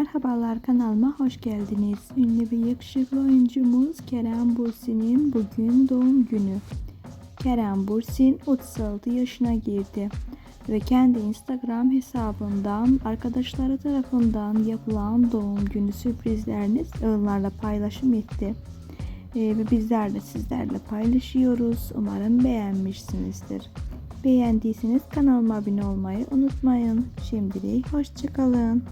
Merhabalar kanalıma hoş geldiniz. Ünlü ve yakışıklı oyuncumuz Kerem Bursin'in bugün doğum günü. Kerem Bursin 36 yaşına girdi ve kendi Instagram hesabından arkadaşları tarafından yapılan doğum günü sürprizlerini onlarla paylaşım etti. Ee, ve bizler de sizlerle paylaşıyoruz. Umarım beğenmişsinizdir. Beğendiyseniz kanalıma abone olmayı unutmayın. Şimdilik hoşçakalın.